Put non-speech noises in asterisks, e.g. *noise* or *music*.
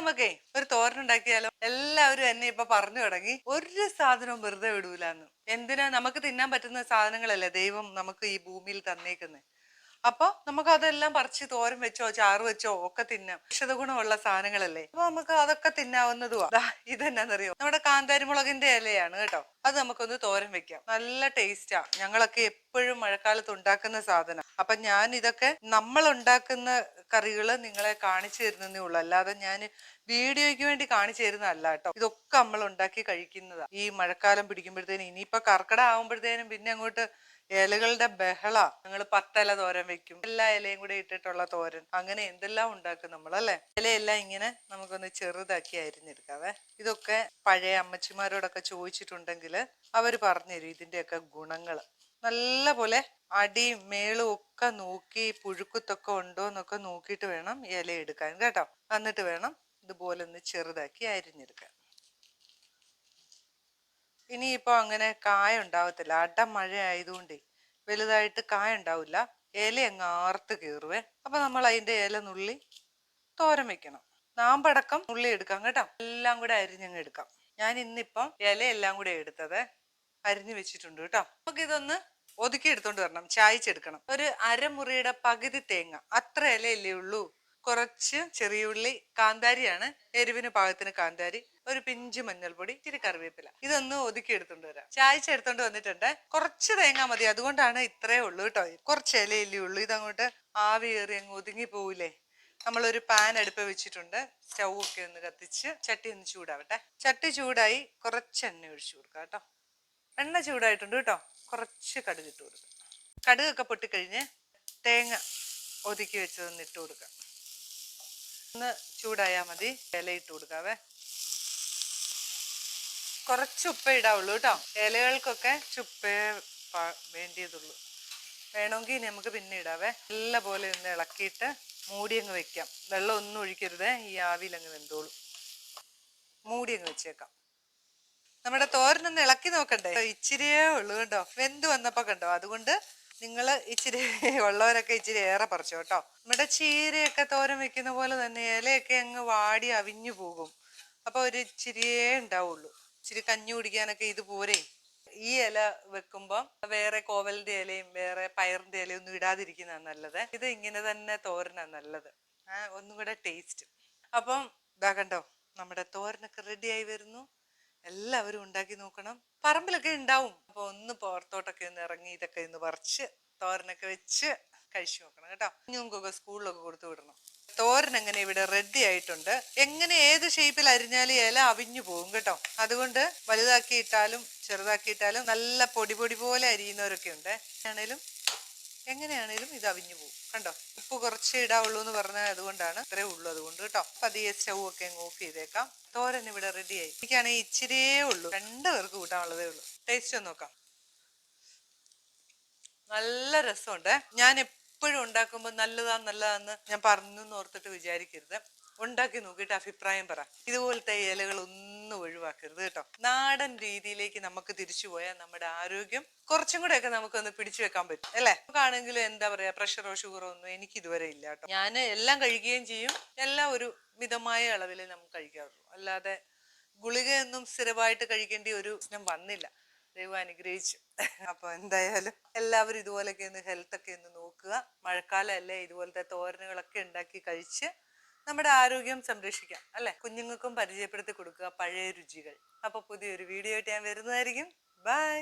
നമുക്കേ ഒരു തോരൻ ഉണ്ടാക്കിയാലോ? എല്ലാവരും എന്നെ ഇപ്പൊ പറഞ്ഞു തുടങ്ങി. ഒരു സാധനവും വെറുതെ വിടൂലെന്ന്. എന്തിനാ? നമുക്ക് തിന്നാൻ പറ്റുന്ന സാധനങ്ങളല്ലേ ദൈവം നമുക്ക് ഈ ഭൂമിയിൽ തന്നേക്കുന്നത് അപ്പൊ നമുക്ക് അതെല്ലാം പറിച്ച് തോരൻ വെച്ചോ ചാറ് വെച്ചോ ഒക്കെ തിന്നാം. ഔഷധ ഗുണമുള്ള സാധനങ്ങളല്ലേ. അപ്പൊ നമുക്ക് അതൊക്കെ തിന്നാവുന്നതുവാ. ദാ ഇതെന്നാന്നറിയോ? നമ്മുടെ കാന്താരി മുളകിന്റെ ഇലയാണ് കേട്ടോ. അത് നമുക്കൊന്ന് തോരൻ വെക്കാം. നല്ല ടേസ്റ്റാ ഞങ്ങളൊക്കെ എപ്പോഴും മഴക്കാലത്ത് ഉണ്ടാക്കുന്ന സാധനം. അപ്പൊ ഞാൻ ഇതൊക്കെ നമ്മൾ ഉണ്ടാക്കുന്ന കറികൾ നിങ്ങളെ കാണിച്ചു തരുന്നതേ ഉള്ളൂ. അല്ലാതെ ഞാൻ വീഡിയോയ്ക്ക് വേണ്ടി കാണിച്ചു തരുന്നതല്ല കേട്ടോ. ഇതൊക്കെ നമ്മൾ ഉണ്ടാക്കി കഴിക്കുന്നതാണ് ഈ മഴക്കാലം പിടിക്കുമ്പോഴത്തേനും ഇനിയിപ്പോൾ കർക്കിടക ആവുമ്പോഴത്തേനും പിന്നെ അങ്ങോട്ട് ഇലകളുടെ ബഹള. ഞങ്ങൾ പത്തല തോരൻ വെക്കും. എല്ലാ ഇലയും കൂടെ ഇട്ടിട്ടുള്ള തോരൻ. അങ്ങനെ എന്തെല്ലാം ഉണ്ടാക്കും നമ്മൾ അല്ലെ ഇലയെല്ലാം ഇങ്ങനെ നമുക്കൊന്ന് ചെറുതാക്കി അരിഞ്ഞെടുക്കാവേ. ഇതൊക്കെ പഴയ അമ്മച്ചിമാരോടൊക്കെ ചോദിച്ചിട്ടുണ്ടെങ്കിൽ അവർ പറഞ്ഞുതരും ഇതിന്റെയൊക്കെ ഗുണങ്ങൾ നല്ല പോലെ അടിയും മേളും ഒക്കെ നോക്കി പുഴുക്കുത്തൊക്കെ ഉണ്ടോ എന്നൊക്കെ നോക്കിയിട്ട് വേണം ഇല എടുക്കാൻ കേട്ടോ. എന്നിട്ട് വേണം ഇതുപോലെ ഒന്ന് ചെറുതാക്കി അരിഞ്ഞെടുക്കാൻ. ഇനിയിപ്പോ അങ്ങനെ കായ ഉണ്ടാവത്തില്ല. അട മഴ ആയതുകൊണ്ടേ വലുതായിട്ട് കായ ഉണ്ടാവില്ല. ഇല അങ്ങ് ആർത്ത് കയറുവേ. അപ്പൊ നമ്മൾ അതിന്റെ ഇല നുള്ളി തോരൻ വെക്കണം. നാമ്പടക്കം നുള്ളി എടുക്കാം കേട്ടോ. എല്ലാം കൂടെ അരിഞ്ഞങ്ങ് എടുക്കാം. ഞാൻ ഇന്നിപ്പം ഇല എല്ലാം കൂടെ എടുത്തത് അരിഞ്ഞു വെച്ചിട്ടുണ്ട് കേട്ടോ. നമുക്ക് ഇതൊന്ന് ഒതുക്കി എടുത്തോണ്ട് വരണം. ചായച്ചെടുക്കണം. ഒരു അരമുറിയുടെ പകുതി തേങ്ങ. അത്ര ഇലയല്ലേ ഉള്ളൂ. കുറച്ച് ചെറിയ ഉള്ളി കാന്താരിയാണ്. എരിവിന് പാകത്തിന് കാന്താരി ഒരു പിഞ്ച് മഞ്ഞൾപ്പൊടി ഇച്ചിരി കറിവേപ്പില. ഇതൊന്ന് ഒതുക്കി എടുത്തോണ്ട് വരാം. ചായച്ച എടുത്തോണ്ട് വന്നിട്ടുണ്ട്. കുറച്ച് തേങ്ങ മതി. അതുകൊണ്ടാണ് ഇത്രേ ഉള്ളൂ കേട്ടോ. കുറച്ച് ഇലയില്ലേ ഉള്ളൂ. ഇതങ്ങോട്ട് ആവി കയറി അങ്ങ് ഒതുങ്ങി പോവില്ലേ? നമ്മളൊരു പാൻ അടുപ്പ് വെച്ചിട്ടുണ്ട്. സ്റ്റൗ ഒക്കെ ഒന്ന് കത്തിച്ച് ചട്ടി ഒന്ന് ചൂടാവട്ടെ. ചട്ടി ചൂടായി കുറച്ച് എണ്ണ ഒഴിച്ചു കൊടുക്കാം കേട്ടോ. എണ്ണ ചൂടായിട്ടുണ്ട് കേട്ടോ. കുറച്ച് കടുക് ഇട്ട് കൊടുക്കുക കടുകൊക്കെ പൊട്ടിക്കഴിഞ്ഞ് തേങ്ങ ഒതുക്കി വെച്ചതൊന്ന് ഇട്ട് കൊടുക്കാം. ഒന്ന് ചൂടായാൽ മതി. ഇല ഇട്ട് കൊടുക്കാവേ. കുറച്ച് ഉപ്പ ഇടാവുള്ളൂ കേട്ടോ. ഇലകൾക്കൊക്കെ ചുപ്പേ വേണ്ടിയതുള്ളൂ. വേണമെങ്കിൽ നമുക്ക് പിന്നെ ഇടാവേ. നല്ല പോലെ ഒന്ന് ഇളക്കിയിട്ട് മൂടി അങ്ങ് വെക്കാം. വെള്ളം ഒന്നും ഒഴിക്കരുത്. ഈ ആവിയിൽ അങ്ങ് വെന്തോളൂ. മൂടി അങ്ങ് വെച്ചേക്കാം. നമ്മുടെ തോരനൊന്ന് ഇളക്കി നോക്കണ്ടേ? ഇച്ചിരിയേ ഉള്ളു കണ്ടോ? വെന്ത് വന്നപ്പോ കണ്ടോ? അതുകൊണ്ട് നിങ്ങൾ ഇച്ചിരി *laughs* ഉള്ളവരൊക്കെ ഇച്ചിരി ഏറെ പറിച്ചു കേട്ടോ. നമ്മുടെ ചീരയൊക്കെ തോരൻ വെക്കുന്ന പോലെ തന്നെ ഇലയൊക്കെ അങ്ങ് വാടി അവിഞ്ഞു പോകും. അപ്പൊ ഒരു ഇച്ചിരിയേ ഉണ്ടാവുള്ളൂ. ഇച്ചിരി കഞ്ഞി കുടിക്കാനൊക്കെ ഇത് പോരെ ഈ ഇല വെക്കുമ്പോൾ വേറെ കോവലിന്റെ ഇലയും വേറെ പയറിന്റെ ഇലയും ഒന്നും ഇടാതിരിക്കുന്നതാണ് നല്ലത്. ഇത് ഇങ്ങനെ തന്നെ തോരനാ നല്ലത്. ഒന്നും കൂടെ ടേസ്റ്റ്. അപ്പം ഇതാ കണ്ടോ നമ്മുടെ തോരനൊക്കെ റെഡിയായി വരുന്നു. എല്ലാവരും ഉണ്ടാക്കി നോക്കണം. പറമ്പിലൊക്കെ ഉണ്ടാവും. അപ്പൊ ഒന്ന് പുറത്തോട്ടൊക്കെ ഒന്ന് ഇറങ്ങി ഇതൊക്കെ ഒന്ന് പറിച്ച് തോരനൊക്കെ വെച്ച് കഴിച്ചു നോക്കണം കേട്ടോ. കുഞ്ഞുങ്ങൾക്കൊക്കെ സ്കൂളിലൊക്കെ കൊടുത്തു വിടണം. തോരൻ എങ്ങനെ ഇവിടെ റെഡി ആയിട്ടുണ്ട്. എങ്ങനെ ഏത് ഷേപ്പിൽ അരിഞ്ഞാലും ഇല അവിഞ്ഞു പോകും കേട്ടോ. അതുകൊണ്ട് വലുതാക്കി ഇട്ടാലും ചെറുതാക്കി ഇട്ടാലും നല്ല പൊടി പൊടി പോലെ അരിയുന്നവരൊക്കെ ഉണ്ട്. ആണേലും എങ്ങനെയാണേലും ഇത് അവിഞ്ഞു പോകും. കണ്ടോ? ഉപ്പ് കുറച്ച് ഇടാവുള്ളൂ എന്ന് പറഞ്ഞാൽ അതുകൊണ്ടാണ് ഇത്രേ ഉള്ളൂ അതുകൊണ്ട് കേട്ടോ. പതിയെ സ്റ്റൗ ഒക്കെ ഓഫ് ചെയ്തേക്കാം. തോരൻ ഇവിടെ റെഡിയായി എനിക്കാണെങ്കിൽ ഇച്ചിരിയേ ഉള്ളൂ. രണ്ടു പേർക്ക് കൂട്ടാനുള്ളതേ ഉള്ളൂ. ടേസ്റ്റ് ഒന്ന് നോക്കാം. നല്ല രസമുണ്ട്. ഞാൻ എപ്പോഴും ഉണ്ടാക്കുമ്പോൾ നല്ലതാ നല്ലതാന്ന് ഞാൻ പറഞ്ഞു ഓർത്തിട്ട് വിചാരിക്കരുത്. ഉണ്ടാക്കി നോക്കിയിട്ട് അഭിപ്രായം പറ. ഇതുപോലത്തെ ഇലകൾ ഒന്നും ഒഴിവാക്കരുത് കേട്ടോ. നാടൻ രീതിയിലേക്ക് നമുക്ക് തിരിച്ചു പോയാൽ നമ്മുടെ ആരോഗ്യം കുറച്ചും കൂടെ ഒക്കെ നമുക്കൊന്ന് പിടിച്ചു വെക്കാൻ പറ്റും അല്ലേ? നമുക്കാണെങ്കിലും എന്താ പറയാ പ്രഷറോ ഷുഗറോ ഒന്നും എനിക്ക് ഇതുവരെ ഇല്ല കേട്ടോ. ഞാൻ എല്ലാം കഴിക്കുകയും ചെയ്യും. എല്ലാം ഒരു മിതമായ അളവിൽ നമുക്ക് കഴിക്കാറുള്ളൂ. അല്ലാതെ ഗുളികയൊന്നും സ്ഥിരമായിട്ട് കഴിക്കേണ്ട ഒരു പ്രശ്നം വന്നില്ല. ദൈവം അനുഗ്രഹിച്ചു. അപ്പൊ എന്തായാലും എല്ലാവരും ഇതുപോലൊക്കെ ഒന്ന് ഹെൽത്ത് ഒക്കെ ഒന്ന് നോക്കുക. മഴക്കാലമല്ലേ ഇതുപോലത്തെ തോരനുകളൊക്കെ ഉണ്ടാക്കി കഴിച്ച് നമ്മുടെ ആരോഗ്യം സംരക്ഷിക്കാം അല്ലെ? കുഞ്ഞുങ്ങൾക്കും പരിചയപ്പെടുത്തി കൊടുക്കുക പഴയ രുചികൾ. അപ്പൊ പുതിയൊരു വീഡിയോ ആയിട്ട് ഞാൻ വരുന്നതായിരിക്കും. ബൈ